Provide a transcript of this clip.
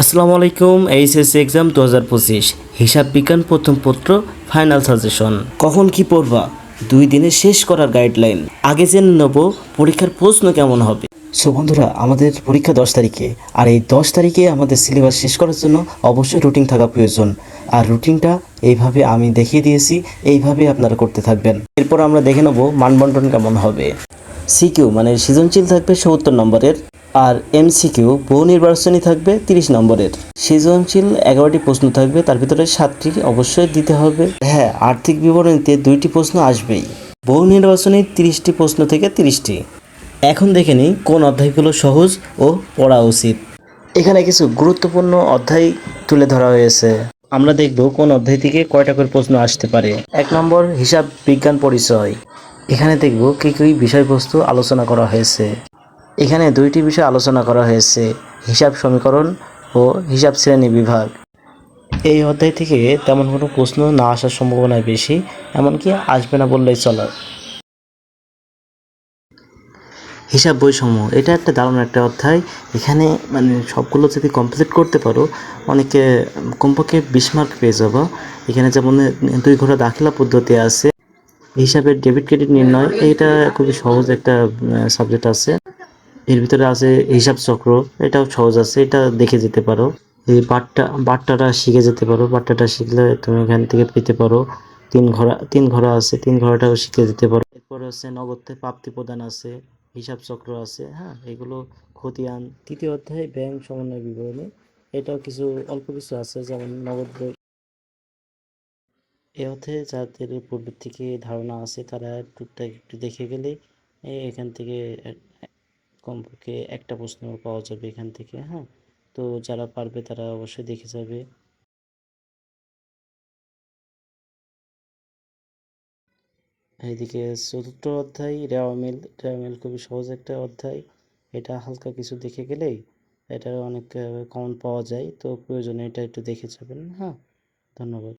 আসসালামু আলাইকুম HSC exam দু হাজার পঁচিশ, হিসাব বিজ্ঞান প্রথম পত্র ফাইনাল সাজেশন কখন কি পড়বা? দুই দিনে শেষ করার গাইডলাইন আগে জেনে নেব পরীক্ষার প্রশ্ন কেমন হবে। সো বন্ধুরা, আমাদের পরীক্ষা দশ তারিখে। আর এই দশ তারিখে আমাদের সিলেবাস শেষ করার জন্য অবশ্যই রুটিন থাকা প্রয়োজন। আর রুটিনটা এইভাবে আমি দেখিয়ে দিয়েছি, এইভাবে আপনারা করতে থাকবেন। এরপর আমরা দেখে নেব মানবন্টন কেমন হবে। সিকিউ মানে সৃজনশীল থাকবে সত্তর নম্বরের। আর এমসিকিউ বহু নির্বাচনী থাকবে তিরিশ নম্বরের। সৃজনশীল এগারোটি প্রশ্ন থাকবে, তার ভিতরে সাতটি অবশ্যই দিতে হবে। হ্যাঁ আর্থিক বিবরণীতে দুইটি প্রশ্ন আসবেই। বহু নির্বাচনী তিরিশটি প্রশ্ন থেকে তিরিশটি। এখন দেখে নিই কোন অধ্যায়গুলো সহজ ও পড়া উচিত। এখানে কিছু গুরুত্বপূর্ণ অধ্যায় তুলে ধরা হয়েছে। আমরা দেখব কোন অধ্যায় থেকে কয়টা করে প্রশ্ন আসতে পারে। এক নম্বর, হিসাব বিজ্ঞান পরিচয়। এখানে দেখব কি কি বিষয়বস্তু আলোচনা করা হয়েছে। এখানে দুইটি বিষয় আলোচনা করা হয়েছে, হিসাব সমীকরণ ও হিসাব শ্রেণি বিভাগ। এই অধ্যায় থেকে তেমন কোনো প্রশ্ন না আসার সম্ভাবনা বেশি, এমনকি আসবে না বললেই চলে। হিসাব বৈষম্য, এটা একটা দারুণ একটা অধ্যায়। এখানে মানে সবগুলো যদি কমপ্লিট করতে পারো, অনেকে কমপক্ষে বিশ মার্ক পেয়ে যাব। এখানে যেমন দুই ঘোড়া দাখিলা পদ্ধতি আছে, হিসাবের ডেবিট ক্রেডিট নির্ণয়, এটা খুবই সহজ একটা সাবজেক্ট আছে। এর ভিতরে আছে হিসাব চক্র, এটাও সহজ আছে, এটা দেখে যেতে পারো। এই বাট্টা বাট্টাটা শিখে যেতে পারো বাট্টাটা শিখলে তুমি এখান থেকে পেতে পারো। তিন ঘোড়া তিন ঘোড়া আছে, তিন ঘোড়াটাও শিখে যেতে পারো। এরপরে হচ্ছে নগদে প্রাপ্তি প্রদান আছে, হিসাব চক্র আছে হ্যাঁ এগুলো খতিয়ান। তৃতীয় অধ্যায়, ব্যাংক সমন্বয় বিবরণী। এটাও কিছু, অল্প কিছু আছে, যেমন নগদ এ অর্থে যাদের পূর্বের থেকে ধারণা আছে, তারা টুকটাক একটু দেখে গেলে এখান থেকে কমপক্ষে একটা প্রশ্ন পাওয়া যাবে এখান থেকে হ্যাঁ? তো যারা পারবে তারা অবশ্যই দেখে যাবে। এইদিকে চতুর্থ অধ্যায়, রেওয়া মিল। রেওয়া মিল খুবই সহজ একটা অধ্যায়। এটা হালকা কিছু দেখে গেলেই এটা অনেক কমন পাওয়া যায়। তো প্রয়োজনে এটা একটু দেখে যাবেন হ্যাঁ? ধন্যবাদ।